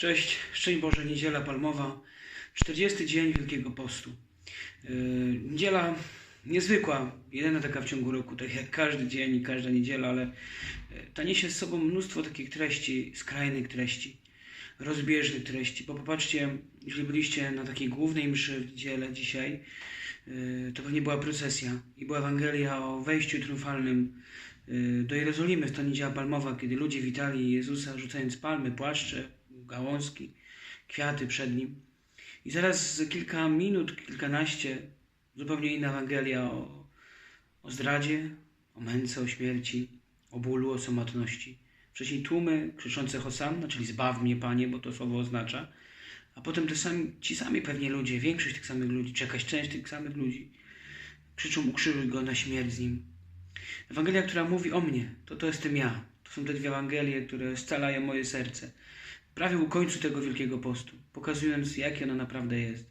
Cześć, szczęść Boże, Niedziela Palmowa, 40 dzień Wielkiego Postu. Yy, Niedziela niezwykła, jedyna taka w ciągu roku, tak jak każdy dzień i każda niedziela, ale yy, ta niesie z sobą mnóstwo takich treści, skrajnych treści, rozbieżnych treści. Bo popatrzcie, jeżeli byliście na takiej głównej mszy w niedzielę dzisiaj, yy, to pewnie była procesja i była Ewangelia o wejściu triumfalnym yy, do Jerozolimy, w to niedziela palmowa, kiedy ludzie witali Jezusa rzucając palmy, płaszcze, gałązki, kwiaty przed nim. I zaraz za kilka minut, kilkanaście, zupełnie inna Ewangelia o, o zdradzie, o męce, o śmierci, o bólu, o samotności. Wcześniej tłumy krzyczące Hosanna, czyli zbaw mnie Panie, bo to słowo oznacza. A potem te sami, ci sami pewnie ludzie, większość tych samych ludzi, czy jakaś część tych samych ludzi, krzyczą ukrzyżuj go na śmierć z nim. Ewangelia, która mówi o mnie, to to jestem ja. To są te dwie Ewangelie, które scalają moje serce. Prawie u końcu tego Wielkiego Postu, pokazując, jakie ono naprawdę jest.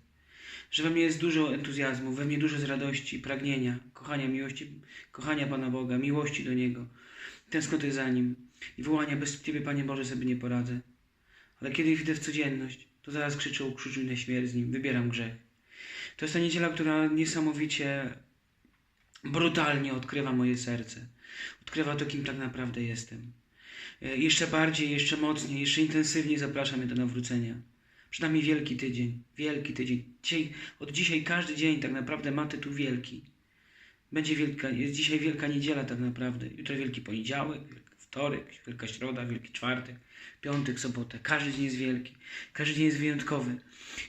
Że we mnie jest dużo entuzjazmu, we mnie dużo z radości, pragnienia, kochania miłości, kochania Pana Boga, miłości do Niego, tęsknoty za Nim i wołania, bez Ciebie, Panie Boże, sobie nie poradzę. Ale kiedy idę w codzienność, to zaraz krzyczę, ukrzyżuj na śmierć z Nim, wybieram grzech. To jest ta niedziela, która niesamowicie brutalnie odkrywa moje serce. Odkrywa to, kim tak naprawdę jestem. E, Jeszcze bardziej, jeszcze mocniej, jeszcze intensywniej zapraszam mnie do nawrócenia. Przynajmniej wielki tydzień. Wielki tydzień. Dzisiaj, od dzisiaj każdy dzień tak naprawdę ma tytuł wielki. Będzie wielka, jest dzisiaj wielka niedziela tak naprawdę. Jutro wielki poniedziałek, wielki wtorek, wielka środa, wielki czwartek, piątek, sobota. Każdy dzień jest wielki. Każdy dzień jest wyjątkowy.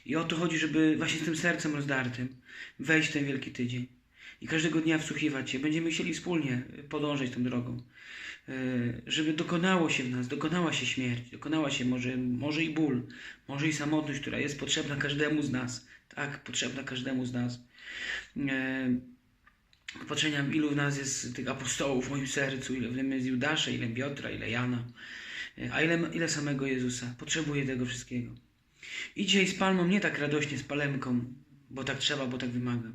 I o to chodzi, żeby właśnie z tym sercem rozdartym wejść w ten wielki tydzień. I każdego dnia wsłuchiwać się. Będziemy chcieli wspólnie podążać tą drogą. E, Żeby dokonało się w nas, dokonała się śmierć, dokonała się może, może i ból, może i samotność, która jest potrzebna każdemu z nas. Tak, potrzebna każdemu z nas. E, Popatrzenia, ilu w nas jest tych apostołów w moim sercu, ile w tym jest Judasza, ile Piotra, ile Jana, e, a ile, ile samego Jezusa. Potrzebuję tego wszystkiego. I dzisiaj z palmą nie tak radośnie, z palemką, bo tak trzeba, bo tak wymaga.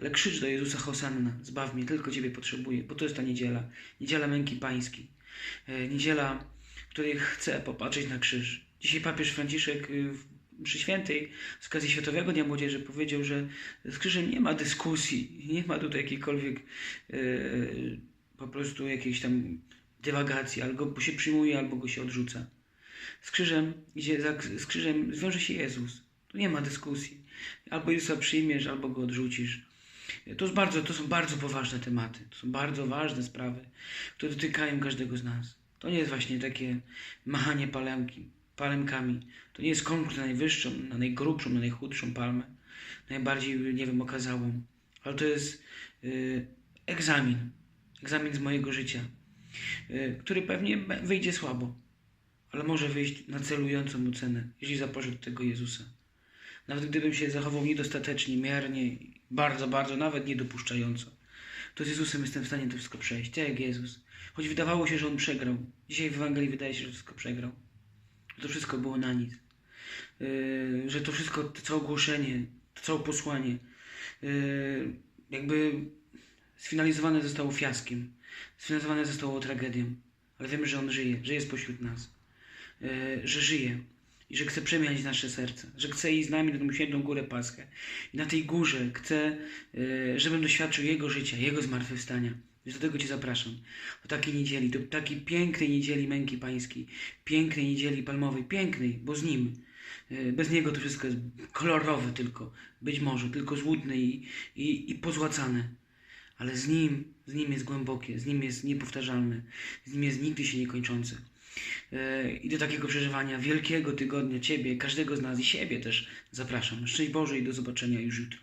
Ale krzycz do Jezusa Hosanna, zbaw mnie, tylko Ciebie potrzebuję, bo to jest ta niedziela. Niedziela męki pańskiej. E, Niedziela, której chcę popatrzeć na krzyż. Dzisiaj papież Franciszek y, w mszy świętej z okazji Światowego Dnia Młodzieży powiedział, że z krzyżem nie ma dyskusji, nie ma tutaj jakiejkolwiek e, po prostu jakiejś tam dywagacji, albo go się przyjmuje, albo go się odrzuca. Z krzyżem, idzie za, z krzyżem zwiąże się Jezus. Tu nie ma dyskusji. Albo Jezusa przyjmiesz, albo go odrzucisz. To, jest bardzo, to są bardzo poważne tematy. To są bardzo ważne sprawy, które dotykają każdego z nas. To nie jest właśnie takie machanie palemki, palemkami. To nie jest konkurs na najwyższą, na najgrubszą, na najchudszą palmę. Najbardziej, nie wiem, okazałą. Ale to jest y, egzamin. Egzamin z mojego życia, y, który pewnie wyjdzie słabo ale może wyjść na celującą ocenę, jeśli zaproszę do tego Jezusa. Nawet gdybym się zachował niedostatecznie, miernie, bardzo, bardzo, nawet niedopuszczająco, to z Jezusem jestem w stanie to wszystko przejść, tak jak Jezus. Choć wydawało się, że On przegrał. Dzisiaj w Ewangelii wydaje się, że wszystko przegrał. To wszystko było na nic. Yy, że to wszystko, to całe ogłoszenie, to całe posłanie, yy, jakby sfinalizowane zostało fiaskiem. Sfinalizowane zostało tragedią. Ale wiemy, że On żyje, że jest pośród nas e, że żyje i że chce przemieniać nasze serce, że chce iść z nami na tą świętą górę Paschę. I na tej górze chce, e, żebym doświadczył Jego życia, Jego zmartwychwstania. Więc do tego Cię zapraszam. Do takiej niedzieli, do takiej pięknej niedzieli męki pańskiej, pięknej niedzieli palmowej, pięknej, bo z Nim. e, Bez Niego to wszystko jest kolorowe tylko, być może, tylko złudne i, i, i pozłacane. Ale z Nim, z Nim jest głębokie, z Nim jest niepowtarzalne, z Nim jest nigdy się niekończące. E, I do takiego przeżywania wielkiego tygodnia Ciebie, każdego z nas i siebie też zapraszam. Szczęść Boże i do zobaczenia już jutro.